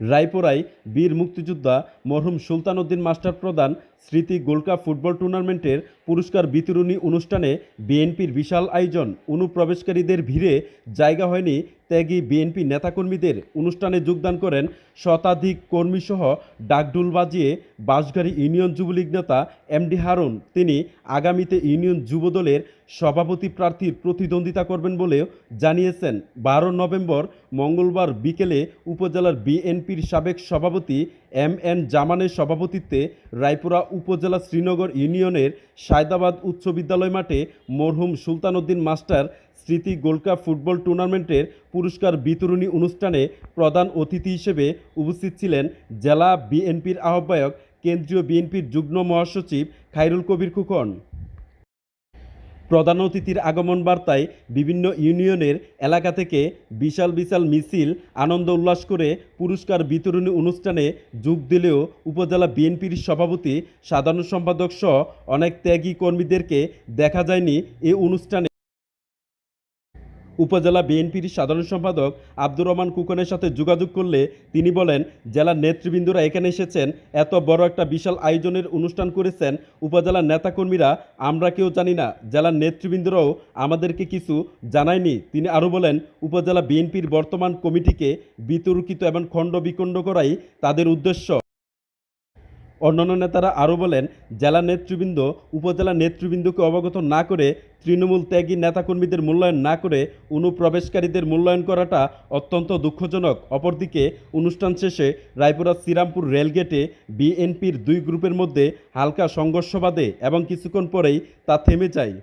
রায়পুরায় বীর মুক্তিযোদ্ধা মরহুম সুলতান উদ্দিন মাস্টার প্রধান স্মৃতি গোলকা ফুটবল টুর্নামেন্টের পুরস্কার বিতরণী অনুষ্ঠানে বিএনপির বিশাল আয়োজন, অনুপ্রবেশকারীদের ভিড়ে জায়গা হয়নি ত্যাগী বিএনপি নেতাকর্মীদের অনুষ্ঠানে যোগদান করেন শতাধিক কর্মীসহ ডাকডুল বাজিয়ে বাঁশগাড়ি ইউনিয়ন যুবলীগ নেতা এমডি হারুন। তিনি আগামীতে ইউনিয়ন যুবদলের সভাপতি প্রার্থীর প্রতিদ্বন্দ্বিতা করবেন বলেও জানিয়েছেন। বারো নভেম্বর মঙ্গলবার বিকেলে উপজেলার বিএনপির সাবেক সভাপতি এম এন জামানের সভাপতিত্বে রায়পুরা উপজেলা শ্রীনগর ইউনিয়নের সায়দাবাদ উচ্চ বিদ্যালয় মাঠে মরহুম সুলতান উদ্দিন মাস্টার স্মৃতি গোল্ড কাপ ফুটবল টুর্নামেন্টের পুরস্কার বিতরণী অনুষ্ঠানে প্রধান অতিথি হিসেবে উপস্থিত ছিলেন জেলা বিএনপির আহ্বায়ক, কেন্দ্রীয় বিএনপির যুগ্ম মহাসচিব খাইরুল কবির খুকন। প্রধান অতিথির আগমন বার্তায় বিভিন্ন ইউনিয়নের এলাকা থেকে বিশাল বিশাল মিছিল, আনন্দ উল্লাস করে পুরস্কার বিতরণী অনুষ্ঠানে যোগ দিলেও উপজেলা বিএনপির সভাপতি, সাধারণ সম্পাদক সহ অনেক ত্যাগী কর্মীদেরকে দেখা যায়নি এ অনুষ্ঠানে। উপজেলা বিএনপির সাধারণ সম্পাদক আব্দুর রহমান কুকনের সাথে যোগাযোগ করলে তিনি বলেন, জেলার নেতৃবৃন্দরা এখানে এসেছেন, এত বড় একটা বিশাল আয়োজনের অনুষ্ঠান করেছেন, উপজেলার নেতাকর্মীরা, আমরা কেউ জানি না, জেলার নেতৃবৃন্দরাও আমাদেরকে কিছু জানায়নি। তিনি আরও বলেন, উপজেলা বিএনপির বর্তমান কমিটিকে বিতর্কিত এবং খণ্ড বিখণ্ড করাই তাদের উদ্দেশ্য। অন্যান্য নেতারা আরও বলেন, জেলা নেতৃবৃন্দ, উপজেলা নেতৃবৃন্দকে অবগত না করে তৃণমূল ত্যাগী নেতাকর্মীদের মূল্যায়ন না করে অনুপ্রবেশকারীদের মূল্যায়ন করাটা অত্যন্ত দুঃখজনক। অপরদিকে, অনুষ্ঠান শেষে রায়পুরার শ্রীরামপুর রেলগেটে বিএনপির দুই গ্রুপের মধ্যে হালকা সংঘর্ষ বাধে এবং কিছুক্ষণ পরেই তা থেমে যায়।